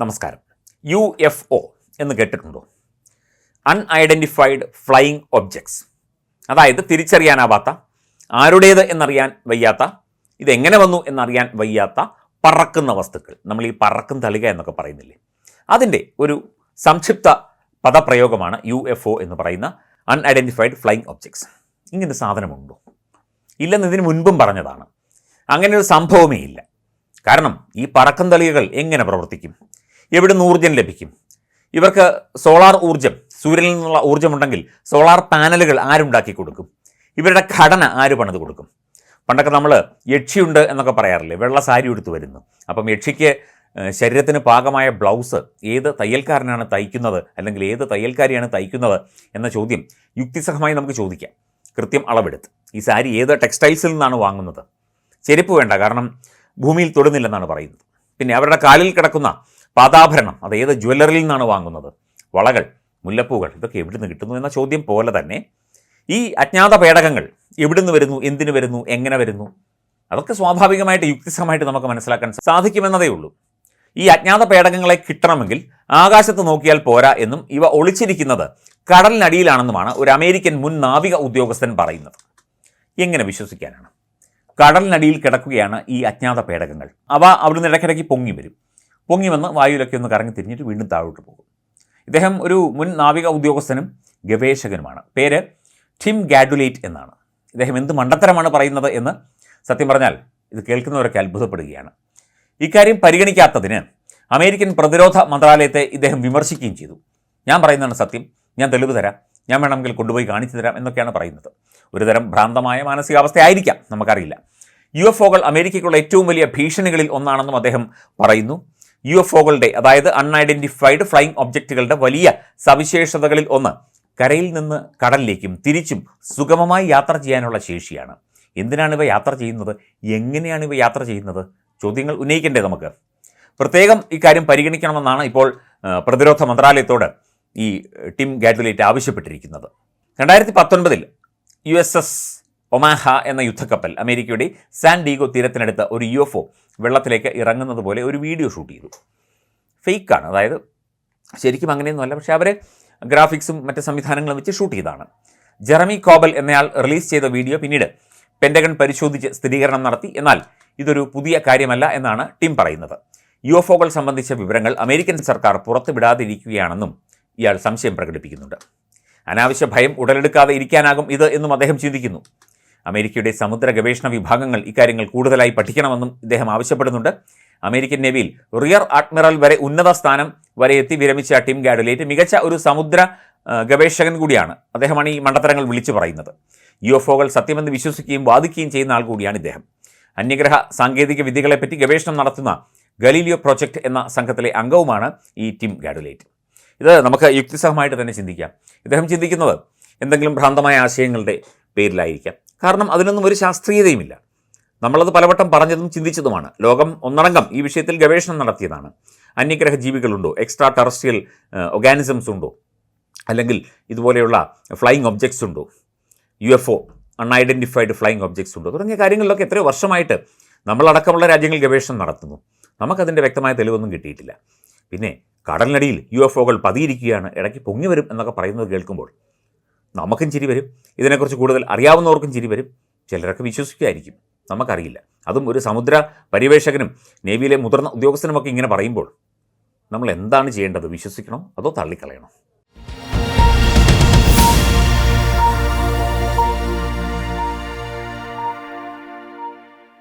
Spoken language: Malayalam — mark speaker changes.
Speaker 1: നമസ്കാരം. യു എഫ് ഒ എന്ന് കേട്ടിട്ടുണ്ടോ? അൺഐഡന്റിഫൈഡ് ഫ്ലൈയിങ് ഒബ്ജക്ട്സ് അതായത് തിരിച്ചറിയാനാവാത്ത ആരുടേത് എന്നറിയാൻ വയ്യാത്ത ഇതെങ്ങനെ വന്നു എന്നറിയാൻ വയ്യാത്ത പറക്കുന്ന വസ്തുക്കൾ. നമ്മൾ ഈ പറക്കും തളിക എന്നൊക്കെ പറയുന്നില്ലേ? അതിന്റെ ഒരു സംക്ഷിപ്ത പദപ്രയോഗമാണ് യു എഫ് ഒ എന്ന് പറയുന്ന അൺഐഡന്റിഫൈഡ് ഫ്ലൈയിങ് ഒബ്ജക്ട്സ് ഇങ്ങനെ സാധനമുണ്ടോ? ഇല്ലെന്ന് ഇതിന് മുൻപും പറഞ്ഞതാണ്. അങ്ങനെ ഒരു സംഭവമേ ഇല്ല. കാരണം ഈ പറക്കും തളികകൾ എങ്ങനെ പ്രവർത്തിക്കും? എവിടുന്ന് ഊർജം ലഭിക്കും? ഇവർക്ക് സോളാർ ഊർജം സൂര്യനിൽ നിന്നുള്ള ഊർജമുണ്ടെങ്കിൽ സോളാർ പാനലുകൾ ആരുണ്ടാക്കി കൊടുക്കും? ഇവരുടെ ഘടന ആര് പണിത് കൊടുക്കും? പണ്ടൊക്കെ നമ്മൾ യക്ഷിയുണ്ട് എന്നൊക്കെ പറയാറില്ലേ വെള്ള സാരി എടുത്തു വരുന്നു. അപ്പം യക്ഷിക്ക് ശരീരത്തിന് പാകമായ ബ്ലൗസ് ഏത് തയ്യൽക്കാരനാണ് തയ്ക്കുന്നത് അല്ലെങ്കിൽ ഏത് തയ്യൽക്കാരിയാണ് തയ്ക്കുന്നത് എന്ന ചോദ്യം യുക്തിസഹമായി നമുക്ക് ചോദിക്കാം. കൃത്യം അളവെടുത്ത്. ഈ സാരി ഏത് ടെക്സ്റ്റൈൽസിൽ നിന്നാണ് വാങ്ങുന്നത്? ചെരുപ്പ് വേണ്ട കാരണം ഭൂമിയിൽ തൊടുന്നില്ലെന്നാണ് പറയുന്നത്. പിന്നെ അവരുടെ കാലിൽ കിടക്കുന്ന പാദാഭരണം അത് ഏത് ജ്വല്ലറിയിൽ നിന്നാണ് വാങ്ങുന്നത്. വളകൾ മുല്ലപ്പൂകൾ ഇതൊക്കെ എവിടുന്ന് കിട്ടുന്നു എന്ന ചോദ്യം പോലെ തന്നെ ഈ അജ്ഞാത പേടകങ്ങൾ എവിടുന്ന് വരുന്നു എന്തിനു വരുന്നു എങ്ങനെ വരുന്നു അതൊക്കെ സ്വാഭാവികമായിട്ട് യുക്തിസഹമായിട്ട് നമുക്ക് മനസ്സിലാക്കാൻ സാധിക്കുമെന്നതേ ഉള്ളൂ. ഈ അജ്ഞാത പേടകങ്ങളെ കിട്ടണമെങ്കിൽ ആകാശത്ത് നോക്കിയാൽ പോരാ എന്നും ഇവ ഒളിച്ചിരിക്കുന്നത് കടലിനടിയിലാണെന്നുമാണ് ഒരു അമേരിക്കൻ മുൻ നാവിക ഉദ്യോഗസ്ഥൻ പറയുന്നത്. എങ്ങനെ വിശ്വസിക്കാനാണ്? കടലിനടിയിൽ കിടക്കുകയാണ് ഈ അജ്ഞാത പേടകങ്ങൾ. അവ അവിടുന്ന് ഇടയ്ക്കിടയ്ക്ക് പൊങ്ങി വരും. പൊങ്ങി വന്ന് വായുവിലൊക്കെ ഒന്ന് കറങ്ങി തിരിഞ്ഞിട്ട് വീണ്ടും താഴോട്ട് പോകും. ഇദ്ദേഹം ഒരു മുൻ നാവിക ഉദ്യോഗസ്ഥനും ഗവേഷകനുമാണ്. പേര് ടിം ഗാഡുലേറ്റ് എന്നാണ്. ഇദ്ദേഹം എന്ത് മണ്ടത്തരമാണ് പറയുന്നത് എന്ന് സത്യം പറഞ്ഞാൽ ഇത് കേൾക്കുന്നവരൊക്കെ അത്ഭുതപ്പെടുകയാണ്. ഇക്കാര്യം പരിഗണിക്കാത്തതിന് അമേരിക്കൻ പ്രതിരോധ മന്ത്രാലയത്തെ ഇദ്ദേഹം വിമർശിക്കുകയും ചെയ്തു. ഞാൻ പറയുന്നതാണ് സത്യം. ഞാൻ തെളിവ് തരാം. ഞാൻ വേണമെങ്കിൽ കൊണ്ടുപോയി കാണിച്ചു തരാം എന്നൊക്കെയാണ് പറയുന്നത്. ഒരുതരം ഭ്രാന്തമായ മാനസികാവസ്ഥയായിരിക്കാം. നമുക്കറിയില്ല. യു എഫ് ഒകൾ അമേരിക്കയ്ക്കുള്ള ഏറ്റവും വലിയ ഭീഷണികളിൽ ഒന്നാണെന്നും അദ്ദേഹം പറയുന്നു. യു എഫ് ഒകളുടെ അതായത് അൺഐഡന്റിഫൈഡ് ഫ്ലൈയിങ് ഒബ്ജക്റ്റുകളുടെ വലിയ സവിശേഷതകളിൽ ഒന്ന് കരയിൽ നിന്ന് കടലിലേക്കും തിരിച്ചും സുഗമമായി യാത്ര ചെയ്യാനുള്ള ശേഷിയാണ്. എന്തിനാണ് ഇവ യാത്ര ചെയ്യുന്നത്? എങ്ങനെയാണ് ഇവ യാത്ര ചെയ്യുന്നത്? ചോദ്യങ്ങൾ ഉന്നയിക്കണ്ടേ നമുക്ക്? പ്രത്യേകം ഇക്കാര്യം പരിഗണിക്കണമെന്നാണ് ഇപ്പോൾ പ്രതിരോധ മന്ത്രാലയത്തോട് ഈ ടിം ഗാഡുലേറ്റ് ആവശ്യപ്പെട്ടിരിക്കുന്നത്. രണ്ടായിരത്തി പത്തൊൻപതിൽ യു എസ് എസ് ഒമാഹ എന്ന യുദ്ധക്കപ്പൽ അമേരിക്കയുടെ സാൻ ഡീഗോ തീരത്തിനടുത്ത് ഒരു യു എഫ് ഒ വെള്ളത്തിലേക്ക് ഇറങ്ങുന്നത് പോലെ ഒരു വീഡിയോ ഷൂട്ട് ചെയ്തു. ഫേക്കാണ്. അതായത് ശരിക്കും അങ്ങനെയൊന്നുമല്ല പക്ഷേ അവർ ഗ്രാഫിക്സും മറ്റ് സംവിധാനങ്ങളും വെച്ച് ഷൂട്ട് ചെയ്തതാണ്. ജെറമി കോബൽ എന്നയാൾ റിലീസ് ചെയ്ത വീഡിയോ പിന്നീട് പെൻഡഗൺ പരിശോധിച്ച് സ്ഥിരീകരണം നടത്തി. എന്നാൽ ഇതൊരു പുതിയ കാര്യമല്ല എന്നാണ് ടീം പറയുന്നത്. യു എഫ് ഒകൾ സംബന്ധിച്ച വിവരങ്ങൾ അമേരിക്കൻ സർക്കാർ പുറത്തുവിടാതിരിക്കുകയാണെന്നും ഇയാൾ സംശയം പ്രകടിപ്പിക്കുന്നുണ്ട്. അനാവശ്യ ഭയം ഉടലെടുക്കാതെ ഇരിക്കാനാകും ഇത് എന്നും അദ്ദേഹം ചിന്തിക്കുന്നു. അമേരിക്കയുടെ സമുദ്ര ഗവേഷണ വിഭാഗങ്ങൾ ഇക്കാര്യങ്ങൾ കൂടുതലായി പഠിക്കണമെന്നും ഇദ്ദേഹം ആവശ്യപ്പെടുന്നുണ്ട്. അമേരിക്കൻ നേവിയിൽ റിയർ അഡ്മിറൽ വരെ ഉന്നത സ്ഥാനം വരെ എത്തി വിരമിച്ച ടിം ഗാഡുലേറ്റ് മികച്ച ഒരു സമുദ്ര ഗവേഷകൻ കൂടിയാണ്. അദ്ദേഹമാണ് ഈ മണ്ടത്തരങ്ങൾ വിളിച്ചു പറയുന്നത്. യു എഫ് ഒകൾ സത്യമെന്ന് വിശ്വസിക്കുകയും വാദിക്കുകയും ചെയ്യുന്ന ആൾ കൂടിയാണ് ഇദ്ദേഹം. അന്യഗ്രഹ സാങ്കേതിക വിദ്യകളെപ്പറ്റി ഗവേഷണം നടത്തുന്ന ഗലീലിയോ പ്രോജക്റ്റ് എന്ന സംഘത്തിലെ അംഗവുമാണ് ഈ ടിം ഗാഡുലേറ്റ് ഇത് നമുക്ക് യുക്തിസഹമായിട്ട് തന്നെ ചിന്തിക്കാം. ഇദ്ദേഹം ചിന്തിക്കുന്നത് എന്തെങ്കിലും ഭ്രാന്തമായ ആശയങ്ങളുടെ പേരിലായിരിക്കാം. കാരണം അതിനൊന്നും ഒരു ശാസ്ത്രീയതയുമില്ല. നമ്മളത് പലവട്ടം പറഞ്ഞതും ചിന്തിച്ചതുമാണ്. ലോകം ഒന്നടങ്കം ഈ വിഷയത്തിൽ ഗവേഷണം നടത്തിയതാണ്. അന്യഗ്രഹ ജീവികളുണ്ടോ? എക്സ്ട്രാ ടെറസ്ട്രിയൽ ഓർഗാനിസംസ് ഉണ്ടോ? അല്ലെങ്കിൽ ഇതുപോലെയുള്ള ഫ്ലൈയിങ് ഒബ്ജക്ട്സ് ഉണ്ടോ? U F O unidentified flying objects ഉണ്ടോ? തുടങ്ങിയ കാര്യങ്ങളിലൊക്കെ എത്രയോ വർഷമായിട്ട് നമ്മളടക്കമുള്ള രാജ്യങ്ങൾ ഗവേഷണം നടത്തുന്നു. നമുക്കതിന്റെ വ്യക്തമായ തെളിവൊന്നും കിട്ടിയിട്ടില്ല. പിന്നെ കടലിനടിയിൽ യു എഫ് ഒകൾ പതിയിരിക്കുകയാണ് ഇടയ്ക്ക് പൊങ്ങി വരും എന്നൊക്കെ പറയുന്നത് കേൾക്കുമ്പോൾ നമുക്കും ചിരി വരും. ഇതിനെക്കുറിച്ച് കൂടുതൽ അറിയാവുന്നവർക്കും ചിരി വരും. ചിലരൊക്കെ വിശ്വസിക്കുമായിരിക്കും. നമുക്കറിയില്ല. അതും ഒരു സമുദ്ര പര്യവേഷകനും നേവിയിലെ മുതിർന്ന ഉദ്യോഗസ്ഥനുമൊക്കെ ഇങ്ങനെ പറയുമ്പോൾ നമ്മൾ എന്താണ് ചെയ്യേണ്ടത്? വിശ്വസിക്കണോ? അതോ തള്ളിക്കളയണോ?